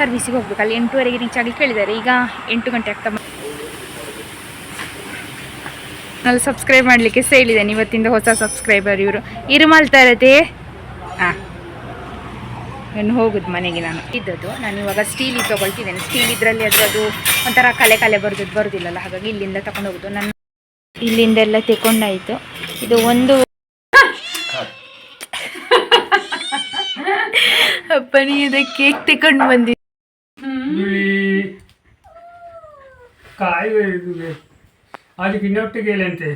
ಸರ್ವಿಸಿಗೆ ಹೋಗ್ಬೇಕು ಅಲ್ಲಿ ಎಂಟೂವರೆಗೆ ರೀಚ್ ಆಗಲಿ ಕೇಳಿದ್ದಾರೆ ಈಗ ಎಂಟು ಗಂಟೆ ಆಗ್ತಾ ನಾನು ಸಬ್ಸ್ಕ್ರೈಬ್ ಮಾಡಲಿಕ್ಕೆ ಹೇಳಿದ್ದೇನೆ. ಇವತ್ತಿಂದ ಹೊಸ ಸಬ್ಸ್ಕ್ರೈಬರ್ ಇವರು. ಇರುಮಲ್ ಇರತ್ತೆ ಹಾಂ ಇನ್ನು ಹೋಗುದು ಮನೆಗೆ ನಾನು. ಇದ್ದದ್ದು, ನಾನು ಇವಾಗ ಸ್ಟೀಲ್ ತೊಗೊಳ್ತಿದ್ದೇನೆ. ಸ್ಟೀಲ್ ಇದರಲ್ಲಿ ಅದು ಒಂಥರ ಕಲೆ ಕಲೆ ಬರೋದು ಬರೋದಿಲ್ಲಲ್ಲ. ಹಾಗಾಗಿ ಇಲ್ಲಿಂದ ತಗೊಂಡು ಹೋಗುದು. ನನ್ನ ಇಲ್ಲಿಂದೆಲ್ಲ ತೆಕೊಂಡಾಯಿತು. ಇದು ಒಂದು ಅಪ್ಪನಿ ಇದಕ್ಕೆ ಕೇಕ್ ತಗೊಂಡು ಬಂದಿ ಕಾಯಿ ಅದಕ್ಕೆ ಇನ್ನೊಟ್ಟಿಗೆ ಹೇಳಂತೆ.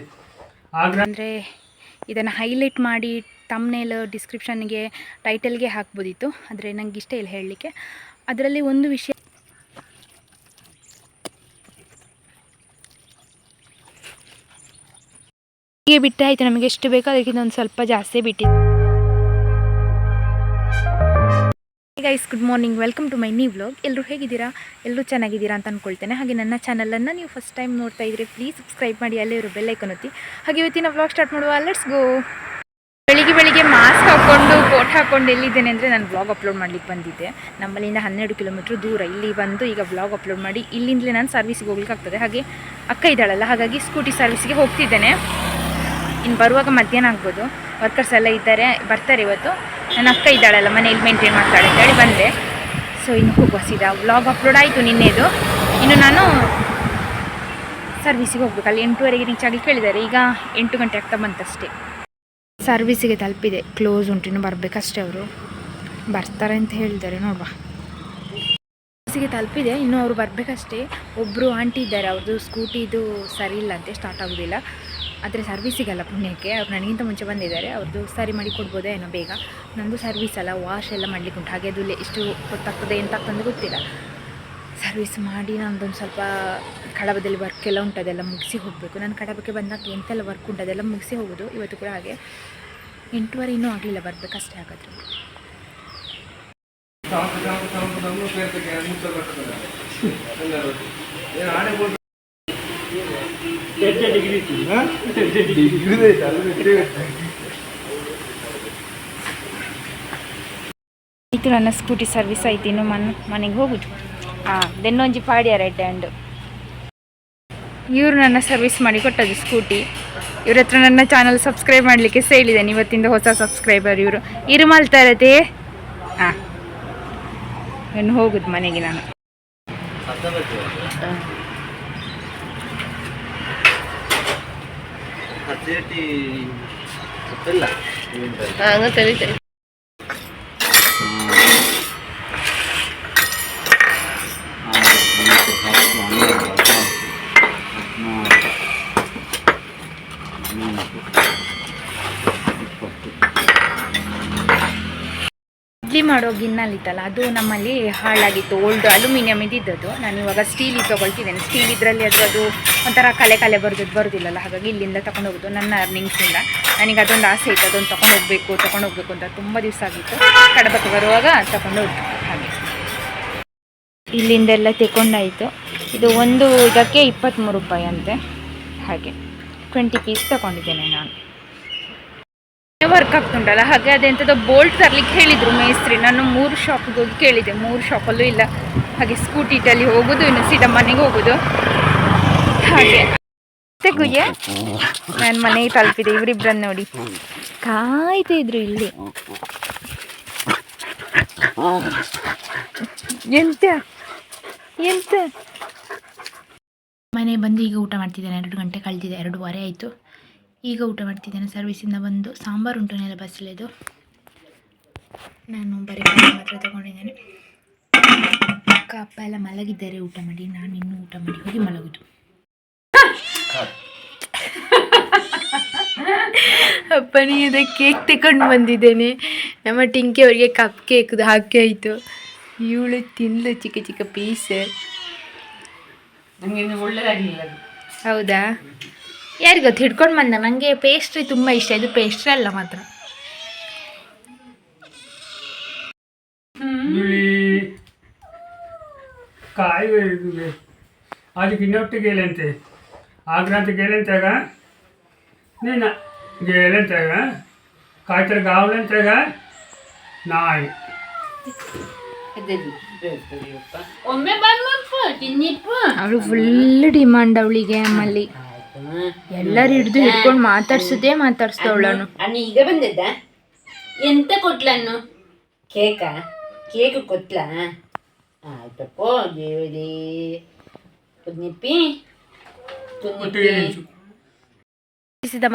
ಅಂದರೆ ಇದನ್ನು ಹೈಲೈಟ್ ಮಾಡಿ ತಮ್ನೇಲ್ ಡಿಸ್ಕ್ರಿಪ್ಷನ್ಗೆ ಟೈಟಲ್ಗೆ ಹಾಕ್ಬೋದಿತ್ತು. ಆದರೆ ನಂಗೆ ಇಷ್ಟ ಇಲ್ಲ ಹೇಳಲಿಕ್ಕೆ. ಅದರಲ್ಲಿ ಒಂದು ವಿಷಯ ಹೀಗೆ ಬಿಟ್ಟಾಯಿತು. ನಮಗೆ ಎಷ್ಟು ಬೇಕೋ ಅದಕ್ಕಿಂತ ಒಂದು ಸ್ವಲ್ಪ ಜಾಸ್ತಿ ಬಿಟ್ಟಿದ್ದು guys good morning welcome to my new vlog ಎಲ್ಲರೂ ಹೇಗಿದ್ದೀರಾ? ಎಲ್ಲರೂ ಚೆನ್ನಾಗಿದ್ದೀರಾ ಅಂತ ಅಂದ್ಕೊಳ್ತೇನೆ ಹಾಗೆ ನನ್ನ ಚಾನಲನ್ನು ನೀವು ಫಸ್ಟ್ ಟೈಮ್ ನೋಡ್ತಾ ಇದ್ರೆ ಪ್ಲೀಸ್ ಸಬ್ಸ್ಕ್ರೈಬ್ ಮಾಡಿ, ಅಲ್ಲೇ ಇರೋ ಬೆಲ್ಲೈಕನ್ ಒತ್ತಿ. ಹಾಗೆ ಇವತ್ತಿನ ವ್ಲಾಗ್ ಸ್ಟಾರ್ಟ್ ಮಾಡುವ. ಲೆಟ್ಸ್ ಗೋ ಬೆಳಿಗ್ಗೆ ಬೆಳಿಗ್ಗೆ ಮಾಸ್ಕ್ ಹಾಕ್ಕೊಂಡು ಕೋಟ್ ಹಾಕ್ಕೊಂಡು ಎಲ್ಲಿದ್ದೇನೆ ಅಂದರೆ ನಾನು ವ್ಲಾಗ್ ಅಪ್ಲೋಡ್ ಮಾಡ್ಲಿಕ್ಕೆ ಬಂದಿದ್ದೆ. ನಮ್ಮಲ್ಲಿಂದ ಹನ್ನೆರಡು ಕಿಲೋಮೀಟ್ರ್ ದೂರ. ಇಲ್ಲಿ ಬಂದು ಈಗ ವ್ಲಾಗ್ ಅಪ್ಲೋಡ್ ಮಾಡಿ, ಇಲ್ಲಿಂದಲೇ ನಾನು ಸರ್ವಿಸ್ಗೆ ಹೋಗ್ಲಿಕ್ಕೆ ಆಗ್ತದೆ ಹಾಗೆ ಅಕ್ಕ ಇದ್ದಾಳಲ್ಲ, ಹಾಗಾಗಿ ಸ್ಕೂಟಿ ಸರ್ವಿಸ್ಗೆ ಹೋಗ್ತಿದ್ದೇನೆ. ಇನ್ನು ಬರುವಾಗ ಮಧ್ಯಾಹ್ನ ಆಗ್ಬೋದು. ವರ್ಕರ್ಸ್ ಎಲ್ಲ ಇದ್ದಾರೆ, ಬರ್ತಾರೆ ಇವತ್ತು. ನನ್ನ ಅಕ್ಕ ಇದ್ದಾಳಲ್ಲ ಮನೇಲಿ ಮೇಂಟೈನ್ ಮಾಡ್ತಾಳೆ ಅಂತೇಳಿ ಬಂದೆ. ಸೊ ಇನ್ನು ಹೋಗುವ ಸೀದಾ. ವ್ಲಾಗ್ ಅಪ್ಲೋಡ್ ಆಯಿತು ನಿನ್ನೆದು. ಇನ್ನು ನಾನು ಸರ್ವಿಸಿಗೆ ಹೋಗ್ಬೇಕು. ಅಲ್ಲಿ ಎಂಟೂವರೆಗೆ ರೀಚ್ ಆಗಿ ಕೇಳಿದ್ದಾರೆ. ಈಗ ಎಂಟು ಗಂಟೆ ಆಗ್ತಾ ಬಂತಷ್ಟೇ. ಸರ್ವಿಸಿಗೆ ತಲುಪಿದೆ. ಕ್ಲೋಸ್ ಉಂಟು. ಇನ್ನು ಬರಬೇಕಷ್ಟೇ ಅವರು. ಬರ್ತಾರೆ ಅಂತ ಹೇಳಿದ್ದಾರೆ. ನೋಡುವ. ಸರ್ವಿಸಿಗೆ ತಲುಪಿದೆ. ಇನ್ನು ಅವರು ಬರಬೇಕಷ್ಟೇ. ಒಬ್ಬರು ಆಂಟಿ ಇದ್ದಾರೆ. ಅವ್ರದ್ದು ಸ್ಕೂಟಿದು ಸರಿ ಇಲ್ಲ ಅಂತೆ. ಸ್ಟಾರ್ಟ್ ಆಗೋದಿಲ್ಲ. ಆದರೆ ಸರ್ವಿಸಿಗಲ್ಲ ಪುಣ್ಯಕ್ಕೆ. ಅವ್ರು ನನಗಿಂತ ಮುಂಚೆ ಬಂದಿದ್ದಾರೆ. ಅವ್ರದ್ದು ಸರಿ ಮಾಡಿ ಕೊಡ್ಬೋದೇ ಏನೋ ಬೇಗ. ನಂದು ಸರ್ವಿಸ್ ಅಲ್ಲ ವಾಶ್ ಎಲ್ಲ ಮಾಡ್ಲಿಕ್ಕೆ ಉಂಟು. ಹಾಗೆ ಅದು ಎಷ್ಟು ಗೊತ್ತಾಗ್ತದೆ ಎಂತ ಆಗ್ತದೆ ಗೊತ್ತಿಲ್ಲ. ಸರ್ವಿಸ್ ಮಾಡಿ ನಂದೊಂದು ಸ್ವಲ್ಪ ಕಡಬದಲ್ಲಿ ವರ್ಕ್ ಎಲ್ಲ ಉಂಟು, ಅದೆಲ್ಲ ಮುಗಿಸಿ ಹೋಗಬೇಕು. ನಾನು ಕಡಬಕ್ಕೆ ಬಂದಾಗ ಎಂತೆಲ್ಲ ವರ್ಕ್ ಉಂಟು, ಅದೆಲ್ಲ ಮುಗಿಸಿ ಹೋಗೋದು. ಇವತ್ತು ಕೂಡ ಹಾಗೆ. ಎಂಟುವರೆ ಇನ್ನೂ ಆಗಲಿಲ್ಲ ಬರಬೇಕಷ್ಟೇ ಹಾಗಾದರೆ. ನನ್ನ ಸ್ಕೂಟಿ ಸರ್ವಿಸ್ ಆಯ್ತು ಇನ್ನು ಮನ್ ಮನೆಗೆ ಹೋಗುದು. ಹಾಂ ದೆನ್ನೊಂಜಿ ರೈಟ್ ಹ್ಯಾಂಡ್ ಇವರು ನನ್ನ ಸರ್ವಿಸ್ ಮಾಡಿ ಕೊಟ್ಟದ್ದು ಸ್ಕೂಟಿ ಇವ್ರ ಹತ್ರ ನನ್ನ ಚಾನಲ್ ಸಬ್ಸ್ಕ್ರೈಬ್ ಮಾಡಲಿಕ್ಕೆ ಸೇಳಿದ್ದೇನೆ ಇವತ್ತಿಂದ ಹೊಸ ಸಬ್ಸ್ಕ್ರೈಬರ್ ಇವರು. ಇರುಮಲ್ ತರತೆ ಹಾ ಇನ್ನು ಹೋಗುದು ಮನೆಗೆ ನಾನು. ಹಸಿರಟಿ ಗೊತ್ತಿಲ್ಲ ಮಾಡೋ ಗಿನ್ನಲ್ಲಿತ್ತಲ್ಲ ಅದು ನಮ್ಮಲ್ಲಿ ಹಾಳಾಗಿತ್ತು ಓಲ್ಡ್ ಅಲ್ಯೂಮಿನಿಯಂ ಇದ್ದಿದ್ದದು. ನಾನು ಇವಾಗ ಸ್ಟೀಲ್ ತೊಗೊಳ್ತಿದ್ದೇನೆ. ಸ್ಟೀಲ್ ಇದರಲ್ಲಿ ಅದು ಅದು ಒಂಥರ ಕಲೆ ಕಲೆ ಬರೋದು ಬರೋದಿಲ್ಲಲ್ಲ, ಹಾಗಾಗಿ ಇಲ್ಲಿಂದ ತೊಗೊಂಡು ಹೋಗೋದು ನನ್ನ ಅರ್ನಿಂಗ್ಸಿಂದ ನನಗೆ ಅದೊಂದು ಆಸೆ ಇತ್ತು, ಅದೊಂದು ತೊಗೊಂಡು ಹೋಗಬೇಕು ಅಂತ ತುಂಬ ದಿವಸ ಆಗಿತ್ತು. ಕಡಬಕ್ಕೆ ಬರುವಾಗ ತೊಗೊಂಡು ಹೋಗ್ತು ಹಾಗೆ. ಇಲ್ಲಿಂದೆಲ್ಲ ತೆಕೊಂಡಾಯಿತು. ಇದು ಒಂದು, ಇದಕ್ಕೆ ಇಪ್ಪತ್ತ್ಮೂರು ರೂಪಾಯಿ ಅಂತೆ. ಹಾಗೆ ಟ್ವೆಂಟಿ ಪೀಸ್ ತಗೊಂಡಿದ್ದೇನೆ ನಾನು. ವರ್ಕ್ ಆಗ್ತುಂಟಲ್ಲ, ಹಾಗೆ ಅದೆಂಥದ್ದು ಬೋಲ್ಟ್ ತರಲಿಕ್ಕೆ ಹೇಳಿದರು ಮೇಸ್ತ್ರಿ. ನಾನು ಮೂರು ಶಾಪಿಗೆ ಹೋಗಿ ಕೇಳಿದೆ, ಮೂರು ಶಾಪಲ್ಲೂ ಇಲ್ಲ. ಹಾಗೆ ಸ್ಕೂಟಿ ಇಟ್ಟಲ್ಲಿ ಹೋಗೋದು, ಇನ್ನು ಸೀದಾ ಮನೆಗೆ ಹೋಗೋದು. ಹಾಗೆ. ತೆಗುಯ್ಯ ನಾನು ಮನೆಗೆ ತಲುಪಿದೆ ಇವರಿಬ್ಬರನ್ನು ನೋಡಿ. ಕಾಯ್ತಾ ಇದ್ರು ಇಲ್ಲಿ. ಎಂತ? ಎಂತ? ಮನೆ ಬಂದು ಈಗ ಊಟ ಮಾಡ್ತಿದ್ದೇನೆ, ಎರಡು ಗಂಟೆ ಕಳೆದಿದೆ, ಎರಡೂವರೆ ಆಯಿತು. ಈಗ ಊಟ ಮಾಡ್ತಿದ್ದೇನೆ. ಸರ್ವಿಸಿಂದ ಬಂದು ಸಾಂಬಾರು ಉಂಟು ನೆಲ ಬಸಳೆದು ನಾನು ಬರೀ ಮಾತ್ರ ತಗೊಂಡಿದ್ದೇನೆ. ಅಕ್ಕ ಅಪ್ಪ ಎಲ್ಲ ಮಲಗಿದ್ದಾರೆ. ಊಟ ಮಾಡಿ ನಾನು ಇನ್ನೂ ಊಟ ಮಾಡಿ ಹೋಗಿ ಮಲಗುದು. ಅಪ್ಪನಿಗೆ ಕೇಕ್ ತಗೊಂಡು ಬಂದಿದ್ದೇನೆ. ನಮ್ಮ ಟಿಂಕಿ ಅವರಿಗೆ ಕಪ್ ಕೇಕ್ದು ಹಾಕಿ ಆಯಿತು. ಇವಳು ತಿನ್ಲು ಚಿಕ್ಕ ಚಿಕ್ಕ ಪೀಸ್ ಹೌದಾ? ಯಾರಿಗೆ ಹಿಡ್ಕೊಂಡು ಬಂದ. ನನಗೆ ಪೇಸ್ಟ್ರಿ ತುಂಬ ಇಷ್ಟ. ಇದು ಪೇಸ್ಟ್ರಿ ಅಲ್ಲ ಮಾತ್ರ. ಕಾಯಿ ಅದಕ್ಕೆ ಇನ್ನೊಟ್ಟು ಗೇಲೆಂತೆ ಆಗ್ರಾಂತ ಗೇಲೆಂತಾಗ ನೀನು ಗೇಲೆಂತಾಗ ಕಾಯ್ತರ ಗಾವ್ಲೆಂತಾಗ? ನಾಯಿ. ಅವಳು ಫುಲ್ ಡಿಮಾಂಡ್ ಅವಳಿಗೆ ನಮ್ಮಲ್ಲಿ ಎಲ್ಲರೂ ಹಿಡ್ದು ಹಿಡ್ಕೊಂಡು ಮಾತಾಡ್ಸುದೇ ಮಾತಾಡ್ಸ್ತವಳನು ಅನ್ನು ಈಗ ಬಂದಿದ್ದ? ಎಂತ ಕೊಟ್ಲನ್ನು ಕೇಕ? ಕೇಕ್ ಕೊಟ್ಲ? ಆಯ್ತಪ್ಪ ದೇವರೇ.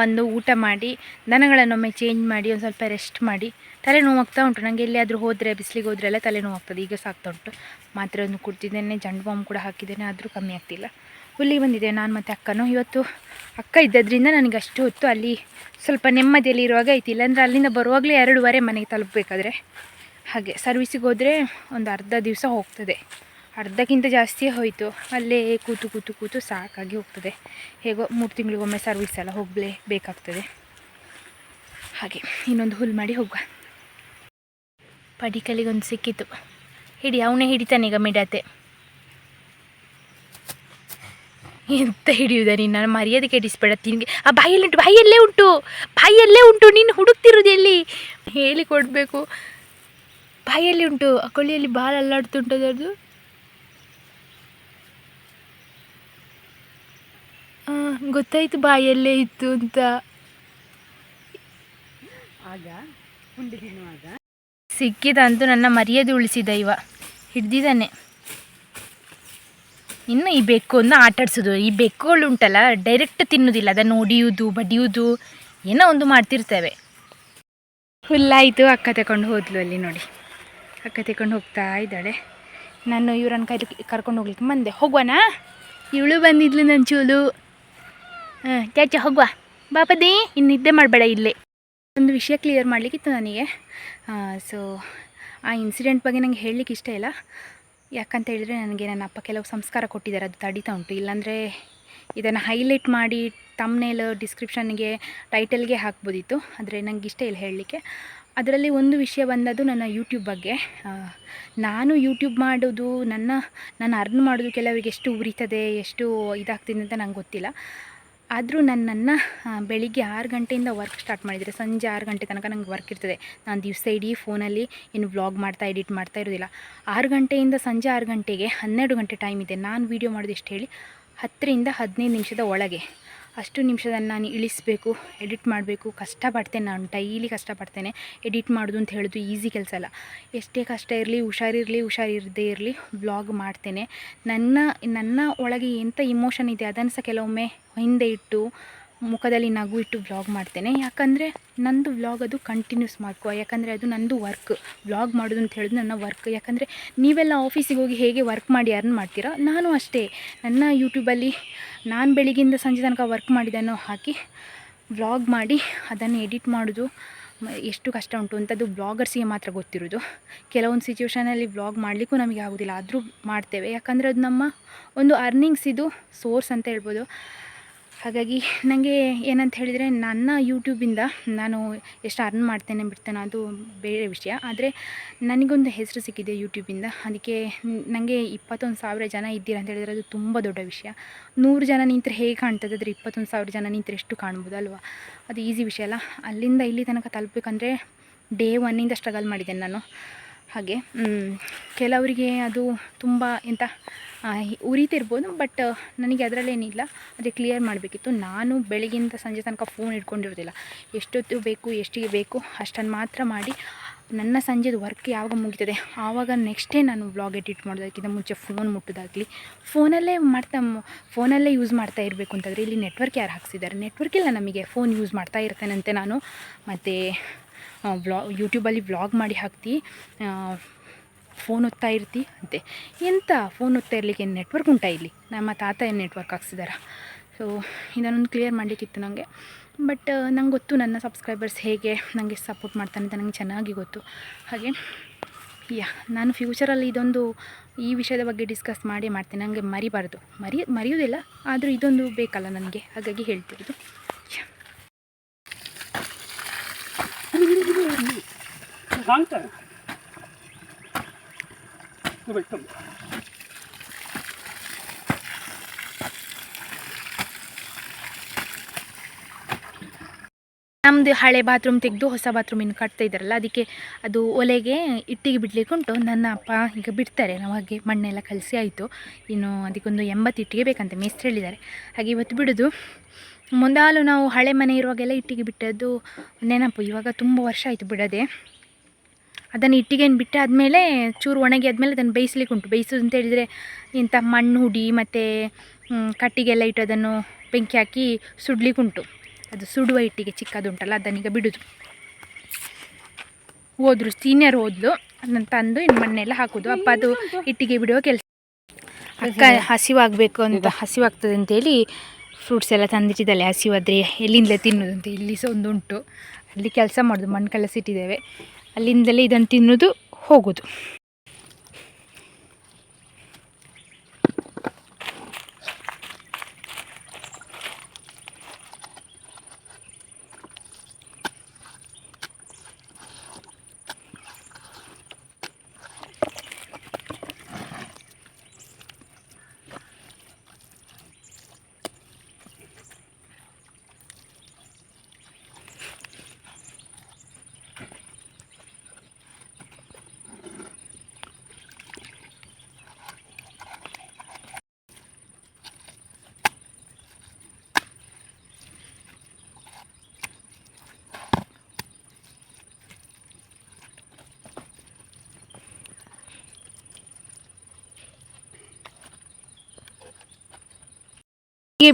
ಬಂದು ಊಟ ಮಾಡಿ ದನಗಳನ್ನೊಮ್ಮೆ ಚೇಂಜ್ ಮಾಡಿ ಒಂದು ಸ್ವಲ್ಪ ರೆಸ್ಟ್ ಮಾಡಿ. ತಲೆನೋವು ಆಗ್ತಾ ಉಂಟು. ನನಗೆ ಎಲ್ಲಿಯಾದರೂ ಹೋದರೆ ಬಿಸಿಲಿಗೆ ಹೋದ್ರೆ ಎಲ್ಲ ತಲೆನೋವು ಆಗ್ತದೆ. ಈಗ ಸಾಕ್ತಾ ಉಂಟು. ಮಾತ್ರೆ ಒಂದು ಕುಡ್ತಿದ್ದೇನೆ ಜಂಡು ಬಾಂಬ್ ಕೂಡ ಹಾಕಿದ್ದೇನೆ ಆದರೂ ಕಮ್ಮಿ ಆಗ್ತಿಲ್ಲ. ಹುಲ್ಲಿಗೆ ಬಂದಿದ್ದೆ ನಾನು ಮತ್ತು ಅಕ್ಕನೂ. ಇವತ್ತು ಅಕ್ಕ ಇದ್ದದ್ರಿಂದ ನನಗೆ ಅಷ್ಟು ಹೊತ್ತು ಅಲ್ಲಿ ಸ್ವಲ್ಪ ನೆಮ್ಮದಿಯಲ್ಲಿ ಇರುವಾಗ ಐತಿ ಇಲ್ಲಾಂದರೆ ಅಲ್ಲಿಂದ ಬರುವಾಗಲೇ ಎರಡೂವರೆ ಮನೆಗೆ ತಲುಪಬೇಕಾದ್ರೆ. ಹಾಗೆ ಸರ್ವಿಸಿಗೆ ಹೋದರೆ ಒಂದು ಅರ್ಧ ದಿವಸ ಹೋಗ್ತದೆ. ಅರ್ಧಕ್ಕಿಂತ ಜಾಸ್ತಿಯೇ ಹೋಯಿತು. ಅಲ್ಲೇ ಕೂತು ಕೂತು ಕೂತು ಸಾಕಾಗಿ ಹೋಗ್ತದೆ. ಹೇಗೋ ಮೂರು ತಿಂಗಳಿಗೊಮ್ಮೆ ಸರ್ವಿಸ್ ಎಲ್ಲ ಹೋಗಲೇ ಬೇಕಾಗ್ತದೆ. ಹಾಗೆ ಇನ್ನೊಂದು ಹುಲ್ ಮಾಡಿ ಹೋಗುವ. ಪಡಿಕಲಿಗೊಂದು ಸಿಕ್ಕಿತು. ಹಿಡಿ, ಅವನೇ ಹಿಡಿತಾನೆ ಈಗ ಮಿಡತೆ. ಎಂತ ಹಿಡಿಯುವುದ ನೀನು? ನಾನು ಮರ್ಯಾದೆ ಕೆಡಿಸ್ಬೇಡ ತಿನ್ಗೆ. ಆ ಬಾಯಲ್ಲಿ ಉಂಟು ಬಾಯಲ್ಲೇ ಉಂಟು. ಬಾಯಲ್ಲೇ ಉಂಟು ನೀನು ಹುಡುಕ್ತಿರೋದು ಎಲ್ಲಿ? ಹೇಳಿ ಕೊಡಬೇಕು. ಬಾಯಲ್ಲಿ ಉಂಟು. ಆ ಕೊಳ್ಳಿಯಲ್ಲಿ ಬಾಲ್ ಅಲ್ಲಾಡ್ತುಂಟು ಅದರದು ಗೊತ್ತಾಯಿತು ಬಾಯಲ್ಲೇ ಇತ್ತು ಅಂತ. ಆಗ ಸಿಕ್ಕಿದಂತೂ ನನ್ನ ಮರ್ಯಾದೆ ಉಳಿಸಿದ ಇವ. ಹಿಡ್ದಿದ್ದಾನೆ. ಇನ್ನು ಈ ಬೆಕ್ಕನ್ನು ಆಟಾಡ್ಸೋದು. ಈ ಬೆಕ್ಕುಗಳು ಉಂಟಲ್ಲ ಡೈರೆಕ್ಟ್ ತಿನ್ನೋದಿಲ್ಲ, ಅದನ್ನು ಹೊಡಿಯೋದು ಬಡಿಯೋದು, ಏನೋ ಒಂದು ಮಾಡ್ತಿರ್ತೇವೆ. ಹುಲ್ಲಾಯಿತು ಅಕ್ಕ ತಗೊಂಡು ಹೋದ್ಲು ಅಲ್ಲಿ ನೋಡಿ. ಅಕ್ಕ ತಗೊಂಡು ಹೋಗ್ತಾ ಇದ್ದಾಳೆ. ನಾನು ಇವ್ರನ್ನ ಕೈ ಕರ್ಕೊಂಡು ಹೋಗ್ಲಿಕ್ಕೆ ಬಂದೆ ಹೋಗುವನಾ? ಇವಳು ಬಂದಿದ್ಲು ನನ್ನ ಚೂಲು. ಹಾಂ ಚಾಚ, ಹೋಗುವ. ಬಾಪದಿ ಇನ್ನು ನಿದ್ದೆ ಮಾಡಬೇಡ ಇಲ್ಲೇ. ಒಂದು ವಿಷಯ ಕ್ಲಿಯರ್ ಮಾಡಲಿಕ್ಕಿತ್ತು ನನಗೆ. ಸೊ ಆ ಇನ್ಸಿಡೆಂಟ್ ಬಗ್ಗೆ ನನಗೆ ಹೇಳಲಿಕ್ಕೆ ಇಷ್ಟ ಇಲ್ಲ. ಯಾಕಂತ ಹೇಳಿದರೆ ನನಗೆ ನನ್ನ ಅಪ್ಪ ಕೆಲವು ಸಂಸ್ಕಾರ ಕೊಟ್ಟಿದ್ದಾರೆ, ಅದು ತಡೀತಾ ಉಂಟು. ಇಲ್ಲಾಂದರೆ ಇದನ್ನು ಹೈಲೈಟ್ ಮಾಡಿ ತಮ್ನೇಲ್ ಡಿಸ್ಕ್ರಿಪ್ಷನ್ಗೆ ಟೈಟಲ್ಗೆ ಹಾಕ್ಬೋದಿತ್ತು. ಆದರೆ ನನಗೆ ಇಷ್ಟ ಇಲ್ಲ ಹೇಳಲಿಕ್ಕೆ. ಅದರಲ್ಲಿ ಒಂದು ವಿಷಯ ಬಂದದ್ದು ನನ್ನ ಯೂಟ್ಯೂಬ್ ಬಗ್ಗೆ. ನಾನು ಯೂಟ್ಯೂಬ್ ಮಾಡೋದು, ನನ್ನ, ನಾನು ಅರ್ನ್ ಮಾಡೋದು ಕೆಲವರಿಗೆ ಎಷ್ಟು ಉರಿತದೆ, ಎಷ್ಟು ಇದಾಗ್ತಿದೆ ಅಂತ ನಂಗೆ ಗೊತ್ತಿಲ್ಲ. ಆದರೂ ನನ್ನನ್ನು ಬೆಳಿಗ್ಗೆ ಆರು ಗಂಟೆಯಿಂದ ವರ್ಕ್ ಸ್ಟಾರ್ಟ್ ಮಾಡಿದರೆ, ಸಂಜೆ ಆರು ಗಂಟೆ ತನಕ ನಂಗೆ ವರ್ಕ್ ಇರ್ತದೆ. ನಾನು ದಿವಸ ಇಡೀ ಫೋನಲ್ಲಿ ಏನು ವ್ಲಾಗ್ ಮಾಡ್ತಾ ಎಡಿಟ್ ಮಾಡ್ತಾ ಇರೋದಿಲ್ಲ. ಆರು ಗಂಟೆಯಿಂದ ಸಂಜೆ ಆರು ಗಂಟೆಗೆ ಹನ್ನೆರಡು ಗಂಟೆ ಟೈಮ್ ಇದೆ. ನಾನು ವೀಡಿಯೋ ಮಾಡೋದು ಎಷ್ಟು ಹೇಳಿ? ಹತ್ತರಿಂದ ಹದಿನೈದು ನಿಮಿಷದ ಒಳಗೆ. ಅಷ್ಟು ನಿಮಿಷದಲ್ಲಿ ನಾನು ಇಳಿಸಬೇಕು, ಎಡಿಟ್ ಮಾಡಬೇಕು. ಕಷ್ಟಪಡ್ತೇನೆ ನಾನು, ಡೈಲಿ ಕಷ್ಟಪಡ್ತೇನೆ. ಎಡಿಟ್ ಮಾಡೋದು ಅಂತ ಹೇಳೋದು ಈಸಿ ಕೆಲಸ ಅಲ್ಲ. ಎಷ್ಟೇ ಕಷ್ಟ ಇರಲಿ ಹುಷಾರಿರಲಿ ಹುಷಾರಿರದೇ ಇರಲಿ, ಬ್ಲಾಗ್ ಮಾಡ್ತೇನೆ. ನನ್ನ ನನ್ನ ಒಳಗೆ ಎಂಥ ಇಮೋಷನ್ ಇದೆ ಅದನ್ನು ಸಹ ಕೆಲವೊಮ್ಮೆ ಹಿಂದೆ ಇಟ್ಟು ಮುಖದಲ್ಲಿ ನಗು ಇಟ್ಟು ವ್ಲಾಗ್ ಮಾಡ್ತೇನೆ. ಯಾಕಂದರೆ ನಂದು ವ್ಲಾಗ್ ಅದು ಕಂಟಿನ್ಯೂಸ್ ಮಾಡ್ಕೋ, ಯಾಕಂದರೆ ಅದು ನಂದು ವರ್ಕ್ ವ್ಲಾಗ್ ಮಾಡೋದು ಅಂತ ಹೇಳೋದು ನನ್ನ ವರ್ಕ್ ಯಾಕಂದರೆ ನೀವೆಲ್ಲ ಆಫೀಸಿಗೆ ಹೋಗಿ ಹೇಗೆ ವರ್ಕ್ ಮಾಡಿ ಅರ್ನ್ ಮಾಡ್ತೀರಾ? ನಾನು ಅಷ್ಟೇ. ನನ್ನ ಯೂಟ್ಯೂಬಲ್ಲಿ ನಾನು ಬೆಳಿಗ್ಗೆಯಿಂದ ಸಂಜೆ ತನಕ ವರ್ಕ್ ಮಾಡಿದ್ದನ್ನು ಹಾಕಿ ವ್ಲಾಗ್ ಮಾಡಿ ಅದನ್ನು ಎಡಿಟ್ ಮಾಡೋದು ಎಷ್ಟು ಕಷ್ಟ ಉಂಟು ಅಂತ ಅದು ಬ್ಲಾಗರ್ಸಿಗೆ ಮಾತ್ರ ಗೊತ್ತಿರೋದು. ಕೆಲವೊಂದು ಸಿಚುವೇಷನಲ್ಲಿ ವ್ಲಾಗ್ ಮಾಡಲಿಕ್ಕೂ ನಮಗೆ ಆಗೋದಿಲ್ಲ. ಆದರೂ ಮಾಡ್ತೇವೆ. ಯಾಕಂದರೆ ಅದು ನಮ್ಮ ಒಂದು ಅರ್ನಿಂಗ್ಸ್ ಇದು ಸೋರ್ಸ್ ಅಂತ ಹೇಳ್ಬೋದು. ಹಾಗಾಗಿ ನನಗೆ ಏನಂತ ಹೇಳಿದರೆ ನನ್ನ ಯೂಟ್ಯೂಬಿಂದ ನಾನು ಎಷ್ಟು ಅರ್ನ್ ಮಾಡ್ತೇನೆ ಬಿಡ್ತೇನೆ ಅದು ಬೇರೆ ವಿಷಯ. ಆದರೆ ನನಗೊಂದು ಹೆಸರು ಸಿಕ್ಕಿದೆ ಯೂಟ್ಯೂಬಿಂದ. ಅದಕ್ಕೆ ನನಗೆ ಇಪ್ಪತ್ತೊಂದು ಸಾವಿರ ಜನ ಇದ್ದೀರ ಅಂತ ಹೇಳಿದರೆ ಅದು ತುಂಬ ದೊಡ್ಡ ವಿಷಯ. ನೂರು ಜನ ನಿಂತರೆ ಹೇಗೆ ಕಾಣ್ತದೆ? ಆದರೆ ಇಪ್ಪತ್ತೊಂದು ಸಾವಿರ ಜನ ನಿಂತರೆ ಎಷ್ಟು ಕಾಣ್ಬೋದು ಅಲ್ವಾ? ಅದು ಈಸಿ ವಿಷಯ ಅಲ್ಲ. ಅಲ್ಲಿಂದ ಇಲ್ಲಿ ತನಕ ತಲುಪಬೇಕಂದ್ರೆ ಡೇ ಒನ್ನಿಂದ ಸ್ಟ್ರಗಲ್ ಮಾಡಿದ್ದೇನೆ ನಾನು. ಹಾಗೆ ಕೆಲವರಿಗೆ ಅದು ತುಂಬ ಆ, ಉರಿತಿರ್ಬೋದು ಬಟ್ ನನಗೆ ಅದರಲ್ಲೇನಿಲ್ಲ. ಅದೇ ಕ್ಲಿಯರ್ ಮಾಡಬೇಕಿತ್ತು. ನಾನು ಬೆಳಗಿಂದ ಸಂಜೆ ತನಕ ಫೋನ್ ಇಟ್ಕೊಂಡಿರೋದಿಲ್ಲ. ಎಷ್ಟೊತ್ತು ಬೇಕು, ಎಷ್ಟಿಗೆ ಬೇಕು, ಅಷ್ಟನ್ನು ಮಾತ್ರ ಮಾಡಿ, ನನ್ನ ಸಂಜೆದು ವರ್ಕ್ ಯಾವಾಗ ಮುಗಿತದೆ, ಆವಾಗ ನೆಕ್ಸ್ಟೇ ನಾನು ಬ್ಲಾಗ್ ಎಡಿಟ್ ಮಾಡೋದಕ್ಕಿಂತ ಮುಂಚೆ ಫೋನ್ ಮುಟ್ಟೋದಾಗಲಿ. ಫೋನಲ್ಲೇ ಮಾಡ್ತಾ ಫೋನಲ್ಲೇ ಯೂಸ್ ಮಾಡ್ತಾ ಇರಬೇಕು ಅಂತಂದರೆ, ಇಲ್ಲಿ ನೆಟ್ವರ್ಕ್ ಯಾರು ಹಾಕ್ಸಿದ್ದಾರೆ? ನೆಟ್ವರ್ಕ್ ಇಲ್ಲ ನಮಗೆ. ಫೋನ್ ಯೂಸ್ ಮಾಡ್ತಾ ಇರ್ತೇನಂತೆ ನಾನು. ಮತ್ತು ವ್ಲಾ ಯೂಟ್ಯೂಬಲ್ಲಿ ವ್ಲಾಗ್ ಮಾಡಿ ಹಾಕ್ತಿ. ಫೋನ್ ಒತ್ತಾ ಇರ್ತಿ ಅಂತೆ. ಎಂತ ಫೋನ್ ಒತ್ತಾ ಇರಲಿಕ್ಕೆ ನೆಟ್ವರ್ಕ್ ಉಂಟಾ ಇಲ್ಲಿ? ನಮ್ಮ ತಾತ ಏನು ನೆಟ್ವರ್ಕ್ ಹಾಕ್ಸಿದಾರ? ಸೊ ಇದನ್ನೊಂದು ಕ್ಲಿಯರ್ ಮಾಡಲಿಕ್ಕಿತ್ತು ನನಗೆ ಬಟ್ ನಂಗೆ ಗೊತ್ತು ನನ್ನ ಸಬ್ಸ್ಕ್ರೈಬರ್ಸ್ ಹೇಗೆ ನನಗೆ ಸಪೋರ್ಟ್ ಮಾಡ್ತಾನೆ ಅಂತ ನನಗೆ ಚೆನ್ನಾಗಿ ಗೊತ್ತು. ಹಾಗೆ, ಯಾ, ನಾನು ಫ್ಯೂಚರಲ್ಲಿ ಇದೊಂದು ಈ ವಿಷಯದ ಬಗ್ಗೆ ಡಿಸ್ಕಸ್ ಮಾಡಿ ಮಾಡ್ತೇನೆ. ನನಗೆ ಮರಿಬಾರ್ದು. ಮರಿ ಮರೆಯೋದಿಲ್ಲ ಆದರೂ ಇದೊಂದು ಬೇಕಲ್ಲ ನನಗೆ. ಹಾಗಾಗಿ ಹೇಳ್ತಿರೋದು ಬಿಟ್ಟು ನಮ್ಮದು ಹಳೆ ಬಾತ್ರೂಮ್ ತೆಗೆದು ಹೊಸ ಬಾತ್ರೂಮ್ ಇನ್ನು ಕಟ್ತಾ ಇದ್ದಾರಲ್ಲ, ಅದಕ್ಕೆ ಅದು ಒಲೆಗೆ ಇಟ್ಟಿಗೆ ಬಿಡ್ಲಿಕ್ಕೆ ಉಂಟು ನನ್ನ ಅಪ್ಪ ಈಗ ಬಿಡ್ತಾರೆ, ನಾವು ಹಾಗೆ ಮಣ್ಣೆಲ್ಲ ಕಲಸಿ ಆಯಿತು. ಇನ್ನು ಅದಕ್ಕೊಂದು ಎಂಬತ್ತು ಇಟ್ಟಿಗೆ ಬೇಕಂತೆ ಮೇಸ್ತ್ರಿ ಹೇಳಿದ್ದಾರೆ ಹಾಗೆ ಇವತ್ತು ಬಿಡೋದು. ಮುಂದಾಲು ನಾವು ಹಳೆ ಮನೆ ಇರುವಾಗೆಲ್ಲ ಇಟ್ಟಿಗೆ ಬಿಟ್ಟದ್ದು ನೆನಪು. ಇವಾಗ ತುಂಬ ವರ್ಷ ಆಯಿತು ಬಿಡದೆ. ಅದನ್ನು ಇಟ್ಟಿಗೆಯನ್ನು ಬಿಟ್ಟು ಆದಮೇಲೆ ಚೂರು ಒಣಗಿ ಆದಮೇಲೆ ಅದನ್ನು ಬೇಯಿಸ್ಲಿಕ್ಕೆ ಉಂಟು. ಬೇಯಿಸೋದು ಅಂತ ಹೇಳಿದರೆ ಇಂಥ ಮಣ್ಣು ಹುಡಿ ಮತ್ತು ಕಟ್ಟಿಗೆಲ್ಲ ಇಟ್ಟು ಅದನ್ನು ಬೆಂಕಿ ಹಾಕಿ ಸುಡ್ಲಿಕ್ಕೆ ಉಂಟು. ಅದು ಸುಡುವ ಇಟ್ಟಿಗೆ ಚಿಕ್ಕದುಂಟಲ್ಲ ಅದನ್ನೀಗ ಬಿಡೋದು. ಹೋದ್ರು ಸೀನಿಯರ್ ಹೋದ್ಲು. ಅದನ್ನು ತಂದು ಇನ್ನು ಮಣ್ಣೆಲ್ಲ ಹಾಕೋದು. ಅಪ್ಪ ಅದು ಇಟ್ಟಿಗೆ ಬಿಡುವ ಕೆಲಸ. ಅಕ್ಕ ಹಸಿವಾಗಬೇಕು ಅಂತ ಹಸಿವಾಗ್ತದೆ ಅಂತೇಳಿ ಫ್ರೂಟ್ಸ್ ಎಲ್ಲ ತಂದಿಟ್ಟಿದ್ದಾಳೆ ಹಸಿವಾದರೆ ಎಲ್ಲಿಂದಲೇ ತಿನ್ನೋದು ಅಂತ. ಇಲ್ಲಿ ಸಹ ಒಂದು ಉಂಟು. ಅಲ್ಲಿ ಕೆಲಸ ಮಾಡೋದು ಮಣ್ಣು ಕಲಸಿಟ್ಟಿದ್ದೇವೆ ಅಲ್ಲಿಂದಲೇ ಇದನ್ನು ತಿನ್ನೋದು ಹೋಗೋದು.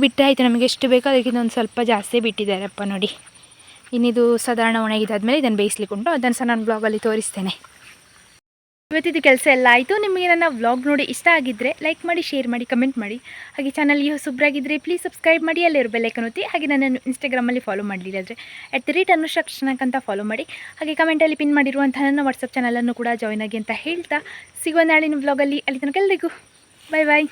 ಬಿಟ್ಟರೆ ಆಯಿತು, ನಮಗೆ ಎಷ್ಟು ಬೇಕೋ ಅದಕ್ಕಿಂತ ಒಂದು ಸ್ವಲ್ಪ ಜಾಸ್ತಿ ಬಿಟ್ಟಿದ್ದಾರಪ್ಪ ನೋಡಿ. ಇನ್ನಿದು ಸಾಧಾರಣ ಒಣಗಿದಾದ್ಮೇಲೆ ಇದನ್ನು ಬೇಯಿಸ್ಲಿಕ್ಕೆ ಉಂಟು ಅದನ್ನು ಸಹ ನಾನು ಬ್ಲಾಗಲ್ಲಿ ತೋರಿಸ್ತೇನೆ. ಇವತ್ತಿದ್ದು ಕೆಲಸ ಎಲ್ಲ ಆಯಿತು. ನಿಮಗೆ ನನ್ನ ವ್ಲಾಗ್ ನೋಡಿ ಇಷ್ಟ ಆಗಿದ್ದರೆ ಲೈಕ್ ಮಾಡಿ ಶೇರ್ ಮಾಡಿ ಕಮೆಂಟ್ ಮಾಡಿ. ಹಾಗೆ ಚಾನಲ್ಗೆ ಹೊಸಬ್ರಾಗಿದ್ದರೆ ಪ್ಲೀಸ್ ಸಬ್ಸ್ಕ್ರೈಬ್ ಮಾಡಿ ಅಲ್ಲಿರೋ ಬೆಲ್ಲೈಕನ್ ಒತ್ತಿ. ಹಾಗೆ ನನ್ನನ್ನು ಇನ್ಸ್ಟಾಗ್ರಾಮಲ್ಲಿ ಫಾಲೋ ಮಾಡಲಿಲ್ಲ ಅಂದರೆ ಅಟ್ ದ ರೇಟ್ ಅನುಷಕ್ಷಣಕ್ಕಂತ ಫಾಲೋ ಮಾಡಿ. ಹಾಗೆ ಕಮೆಂಟಲ್ಲಿ ಪಿನ್ ಮಾಡಿರುವಂಥ ನನ್ನ ವಾಟ್ಸಪ್ ಚಾನಲನ್ನು ಕೂಡ ಜಾಯ್ನ್ ಆಗಿ ಅಂತ ಹೇಳ್ತಾ. ಸಿಗುವ ನಾಳಿನ ವ್ಲಾಗಲ್ಲಿ ಅಲ್ಲಿ ತನಕ ಎಲ್ಲರಿಗೂ ಬಾಯ್ ಬಾಯ್